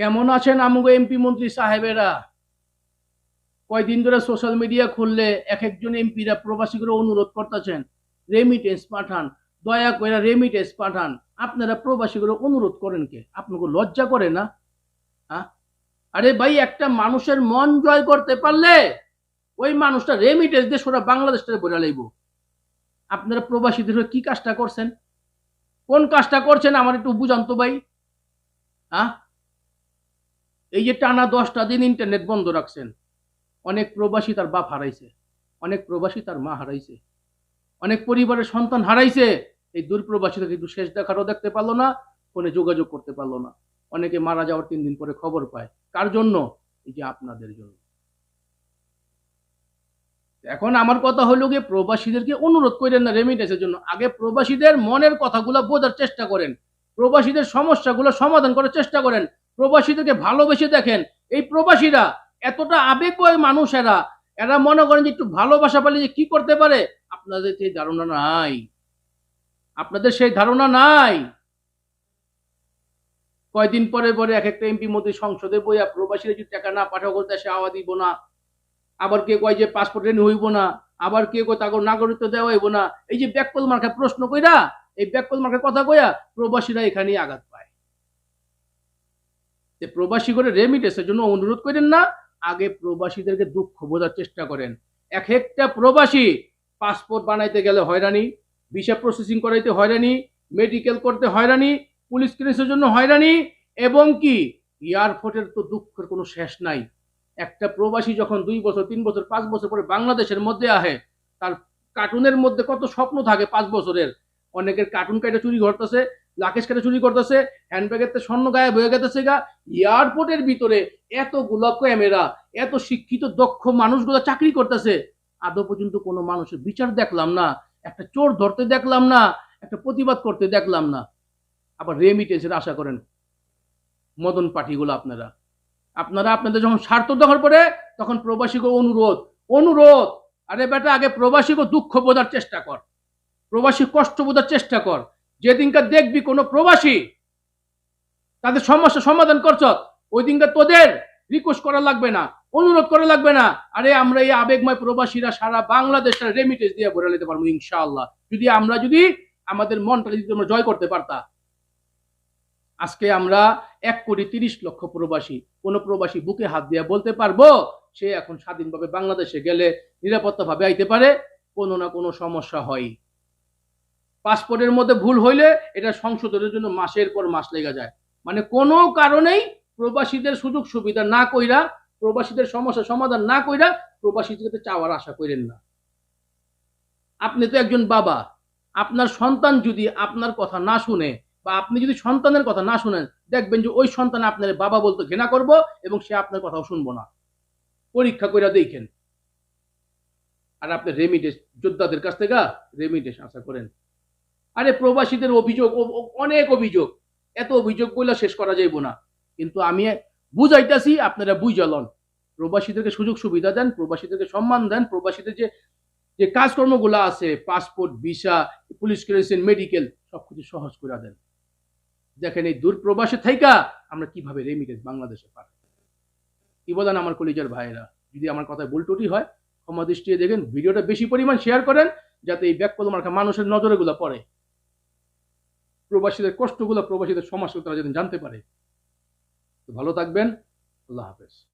কেমন আছেন আমগো এমপি মন্ত্রী সাহেবেরা? কয়দিন ধরে সোশ্যাল মিডিয়া খুললে এক একজন এমপিরা প্রবাসী করে অনুরোধ করতেছেন রেমিটেন্স পাঠান, দয়া করে রেমিটেন্স পাঠান। আপনারা প্রবাসী করে অনুরোধ করেন কে? আপনাকে লজ্জা করে না? আরে ভাই, একটা মানুষের মন জয় করতে পারলে ওই মানুষটা রেমিটেন্স দিয়ে সোরা বাংলাদেশটা বলে লাগবো আপনারা প্রবাসীদের কি কাজটা করছেন? কোন কাজটা করছেন আমার একটু বুঝান তো ভাই। হ্যাঁ এই যে টানা দশটা দিন ইন্টারনেট বন্ধ রাখছেন, অনেক প্রবাসী তার বাপ হারাইছে, অনেক প্রবাসী তার মা হারাইছে, অনেক পরিবারের সন্তান হারাইছে, এই দূর প্রবাসীরা কিন্তু শেষ দেখারও দেখতে পারল না, ফোনে যোগাযোগ করতে পারল না। অনেকে মারা যাওয়ার তিন দিন পরে খবর পায়। কার জন্য? এই যে আপনাদের জন্য। এখন আমার কথা হলো গিয়ে প্রবাসীদেরকে অনুরোধ করেন না রেমিটেন্সের জন্য। আগে প্রবাসীদের মনের কথাগুলো বোঝার চেষ্টা করেন। প্রবাসীদের সমস্যাগুলো সমাধান করার চেষ্টা করেন। প্রবাসীদেরকে ভালোবেসে দেখেন। এই প্রবাসীরা এতটা আবেগময় মানুষ এরা এরা মনে করেন যে একটু ভালোবাসা পেলে যে কি করতে পারে? আপনাদের সেই ধারণা নাই। আপনাদের সেই ধারণা নাই। কয়দিন পরে পরে এক একটা এমপি মন্ত্রী সংসদে বইয়া প্রবাসীরা যদি টাকা না পাঠাও সে আওয়া দিব না। আবার কে কয় যে পাসপোর্ট রেনি হইব না। আবার কে কয় তাকে নাগরিকত্ব দেওয়া হইব না। এই যে ব্যাকপল মার্কা প্রশ্ন কইরা, এই ব্যাকপল মার্কা কথা কইয়া প্রবাসীরা এখানেই আঘাত যে প্রবাসী করে রেমিটেন্সের জন্য অনুরোধ করেন না, আগে প্রবাসীদেরকে দুঃখ বোঝার চেষ্টা করেন। এক একটা প্রবাসী পাসপোর্ট বানাইতে গেলে হয়রানি ভিসা প্রসেসিং করাইতে হয়রানি মেডিকেল করতে হয়রানি পুলিশ ক্লিয়ারেন্সের জন্য হয়রানি, এবং কি এয়ারপোর্টের তো দুঃখের কোনো শেষ নাই। একটা প্রবাসী যখন দুই বছর, তিন বছর, পাঁচ বছর পরে বাংলাদেশের মধ্যে আহে তার কার্টুনের মধ্যে কত স্বপ্ন থাকে পাঁচ বছরের। অনেকের কার্টুন কাইটা চুরি করতেছে লাকেশ কাটা চুরি করতেছে? হ্যান্ডব্যাগের স্বর্ণ গায়ে বয়ে গেতেছে গা এয়ারপোর্টের ভিতরে এত এতগুলো ক্যামেরা এত শিক্ষিত, দক্ষ মানুষগুলো চাকরি করতেছে। আদৌ পর্যন্ত কোনো মানুষের বিচার দেখলাম না, একটা চোর ধরতে দেখলাম না, একটা প্রতিবাদ করতে দেখলাম না। আবার রেমিটেন্সের আশা করেন, মদন পার্টিগুলো আপনারা। আপনারা আপনাদের যখন স্বার্থ দখল করে তখন প্রবাসীকে অনুরোধ অনুরোধ! আরে বেটা, আগে প্রবাসীকে দুঃখ বোঝার চেষ্টা কর। প্রবাসী কষ্ট বোঝার চেষ্টা কর। যেদিনকার দেখবি কোনো প্রবাসী তাদের সমস্যা সমাধান করছ ওই দিনকার তোদের রিকোয়েস্ট করা লাগবে না, অনুরোধ করা লাগবে না। আরে আমরা এই আবেগময় প্রবাসীরা সারা বাংলাদেশটা রেমিটেন্স দিয়ে ভরে নিতে পারব ইনশাআল্লাহ। যদি আমরা যদি আমাদের মনটা যদি আমরা জয় করতে পারতা। আজকে আমরা এক কোটি তিরিশ লক্ষ প্রবাসী, কোন প্রবাসী বুকে হাত দিয়ে বলতে পারব, সে এখন স্বাধীনভাবে বাংলাদেশে গেলে নিরাপত্তাভাবে আইতে পারে, কোনো না কোনো সমস্যা হয়। পাসপোর্টের মধ্যে ভুল হইলে এটা সংশোধনের জন্য মাসের পর মাস লেগে যায়। মানে কোনো কারণেই প্রবাসীদের সুযোগ সুবিধা না কইরা, প্রবাসীদের সমস্যা সমাধান না কইরা প্রবাসীদের চাওয়ার আশা করেন না। আপনি তো একজন বাবা, আপনার সন্তান যদি আপনার কথা না শুনে বা আপনি যদি সন্তানের কথা না শুনেন, দেখবেন যে ওই সন্তান আপনার বাবা বলতে ঘৃণা করব এবং সে আপনার কথাও শুনব না। পরীক্ষা করে দেখেন। আর আপনি রেমিটেন্স যোদ্ধাদের কাছ থেকে রেমিটেন্স আশা করেন। আরে প্রবাসীদের অভিযোগ অনেক অভিযোগ। এত অভিযোগ বলে শেষ করা যাইব না। কিন্তু আমি বুঝাইতাছি, আপনারা বুঝালন। প্রবাসীদেরকে সুযোগ সুবিধা দেন, প্রবাসীদেরকে সম্মান দেন, প্রবাসীদের যে যে কাজকর্মগুলো আছে, passport, visa, police clearance, medical, সবকিছু সহজ করে দেন। দেখেন এই দূর প্রবাসে থাইকা আমরা কীভাবে রেমিটেন্স বাংলাদেশে পাঠাই কি বলেন আমার কলিজার ভাইয়েরা? যদি আমার কথায় ভুল ত্রুটি হয়, ক্ষমা দৃষ্টিতে দেখেন, ভিডিওটা বেশি পরিমাণ শেয়ার করেন, যাতে এই ব্যাক মার্কা মানুষের নজরে গুলো পড়ে। প্রবাসীদের কষ্টগুলো প্রবাসীদের সমস্যা তারা যেন জানতে পারে। তো ভালো থাকবেন। আল্লাহ হাফেজ।